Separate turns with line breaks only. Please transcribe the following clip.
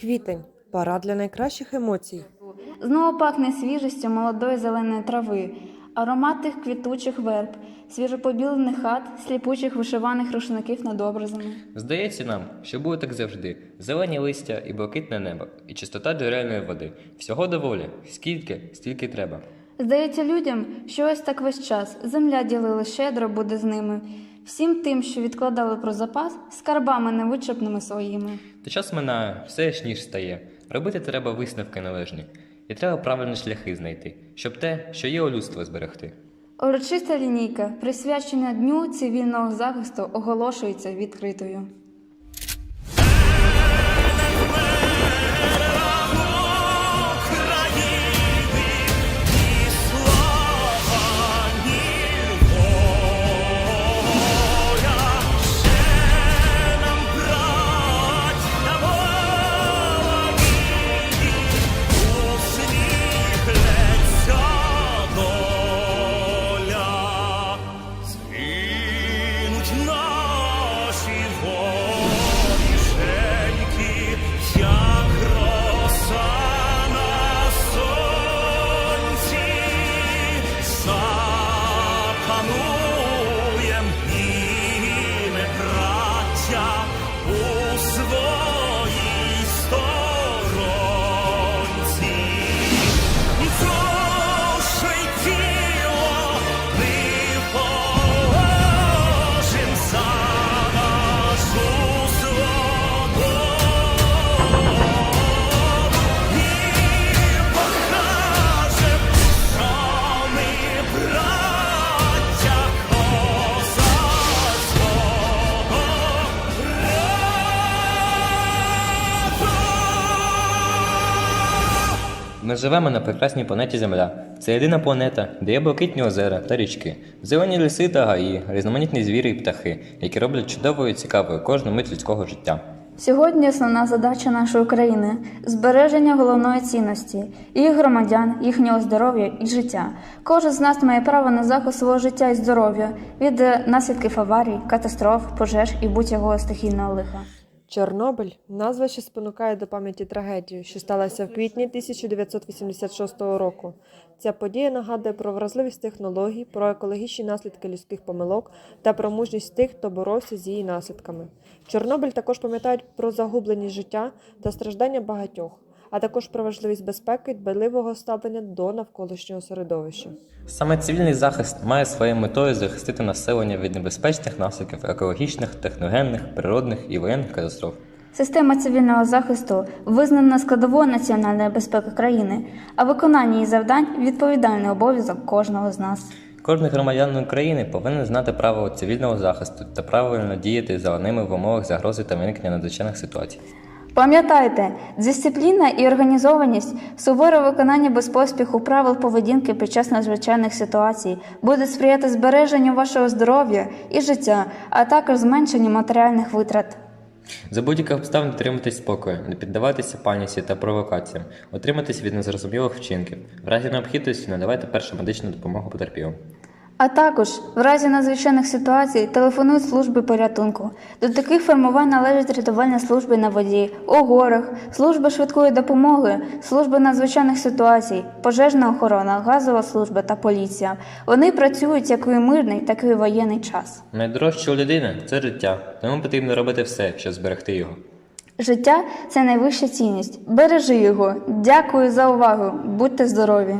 Квітень пора для найкращих емоцій.
Знову пахне свіжістю молодої зеленої трави, аромат тих квітучих верб, свіжопобілених хат, сліпучих вишиваних рушників над образами.
Здається нам, що буде так завжди: зелені листя і блакитне небо, і чистота джерельної води. Всього доволі, скільки, стільки треба.
Здається людям, що ось так весь час земля ділила щедро буде з ними, всім тим, що відкладали про запас, скарбами невичерпними своїми.
Та час минає, все ж ніж стає. Робити треба висновки належні, і треба правильні шляхи знайти, щоб те, що є у людства, зберегти.
Урочиста лінійка, присвячена Дню цивільного захисту, оголошується відкритою.
Ми
живемо на прекрасній планеті Земля. Це єдина планета, де є блакитні озера та річки, зелені ліси та гаї, різноманітні звірі і птахи, які роблять чудовою і цікавою кожну мить людського життя.
Сьогодні основна задача нашої країни збереження головної цінності їх громадян, їхнього здоров'я і життя. Кожен з нас має право на захист свого життя і здоров'я від наслідків аварій, катастроф, пожеж і будь-якого стихійного лиха.
Чорнобиль назва, що спонукає до пам'яті трагедію, що сталася в квітні 1986 року. Ця подія нагадує про вразливість технологій, про екологічні наслідки людських помилок та про мужність тих, хто боровся з її наслідками. Чорнобиль також пам'ятають про загублені життя та страждання багатьох, а також про важливість безпеки і дбайливого ставлення до навколишнього середовища.
Саме цивільний захист має своєю метою захистити населення від небезпечних наслідків екологічних, техногенних, природних і воєнних катастроф.
Система цивільного захисту визнана складовою національної безпеки країни, а виконання її завдань відповідальний обов'язок кожного з нас.
Кожен громадянин України повинен знати правила цивільного захисту та правильно діяти за ними в умовах загрози та виникнення надзвичайних ситуацій.
Пам'ятайте, дисципліна і організованість, суворе виконання без поспіху правил поведінки під час надзвичайних ситуацій буде сприяти збереженню вашого здоров'я і життя, а також зменшенню матеріальних витрат.
За будь-яких обставин дотримуйтесь спокою, не піддавайтеся паніці та провокаціям, утримайтесь від незрозумілих вчинків. В разі необхідності надавайте першу медичну допомогу потерпілим.
А також в разі надзвичайних ситуацій телефонують служби порятунку. До таких формувань належать рятувальні служби на воді, у горах, служба швидкої допомоги, служба надзвичайних ситуацій, пожежна охорона, газова служба та поліція. Вони працюють як у мирний, так і у воєнний час.
Найдорожче у людини це життя, тому потрібно робити все, щоб зберегти його.
Життя це найвища цінність. Бережи його. Дякую за увагу. Будьте здорові!